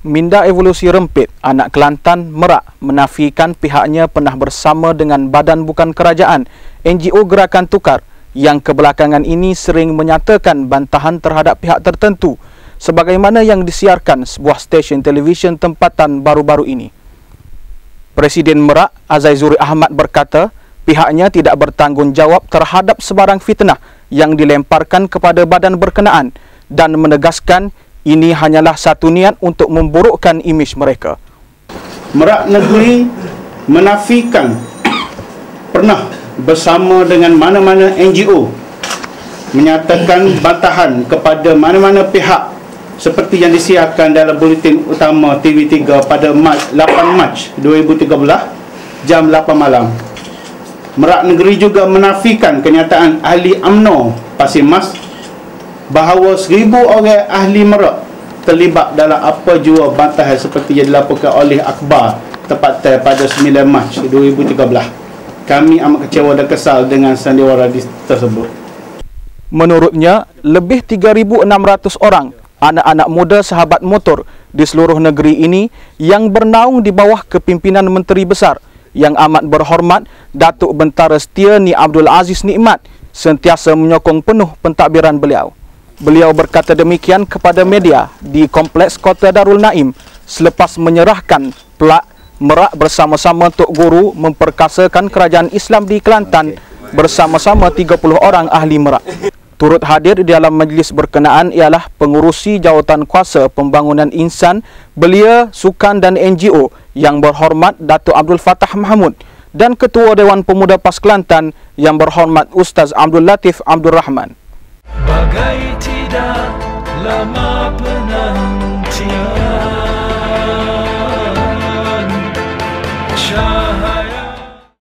Minda Evolusi Rempit, anak Kelantan, Merak menafikan pihaknya pernah bersama dengan Badan Bukan Kerajaan, NGO Gerakan Tukar yang kebelakangan ini sering menyatakan bantahan terhadap pihak tertentu sebagaimana yang disiarkan sebuah stesen televisyen tempatan baru-baru ini. Presiden Merak, Azaizuri Ahmad berkata, pihaknya tidak bertanggungjawab terhadap sebarang fitnah yang dilemparkan kepada badan berkenaan dan menegaskan ini hanyalah satu niat untuk memburukkan imej mereka. Merak Negeri menafikan pernah bersama dengan mana-mana NGO menyatakan bantahan kepada mana-mana pihak seperti yang disiarkan dalam buletin utama TV3 pada Mac, 8 Mac 2013 jam 8 malam. Merak Negeri juga menafikan kenyataan ahli AMNO Pasir Mas bahawa seribu orang ahli merak terlibat dalam apa jua bantahan seperti yang dilaporkan oleh Akbar tepat pada 9 Mac 2013. Kami amat kecewa dan kesal dengan sandiwara tersebut. Menurutnya, lebih 3,600 orang anak-anak muda sahabat motor di seluruh negeri ini yang bernaung di bawah kepimpinan Menteri Besar yang amat berhormat Datuk Bentara Setia Ni Abdul Aziz Nikmat sentiasa menyokong penuh pentadbiran beliau. Beliau berkata demikian kepada media di Kompleks Kota Darul Naim selepas menyerahkan pelak merak bersama-sama Tok Guru memperkasakan kerajaan Islam di Kelantan bersama-sama 30 orang ahli merak. Turut hadir di dalam majlis berkenaan ialah pengurusi jawatan kuasa pembangunan insan, belia, sukan dan NGO yang berhormat Datuk Abdul Fatah Mahmud dan Ketua Dewan Pemuda PAS Kelantan yang berhormat Ustaz Abdul Latif Abdul Rahman. Bagai da lama penang cia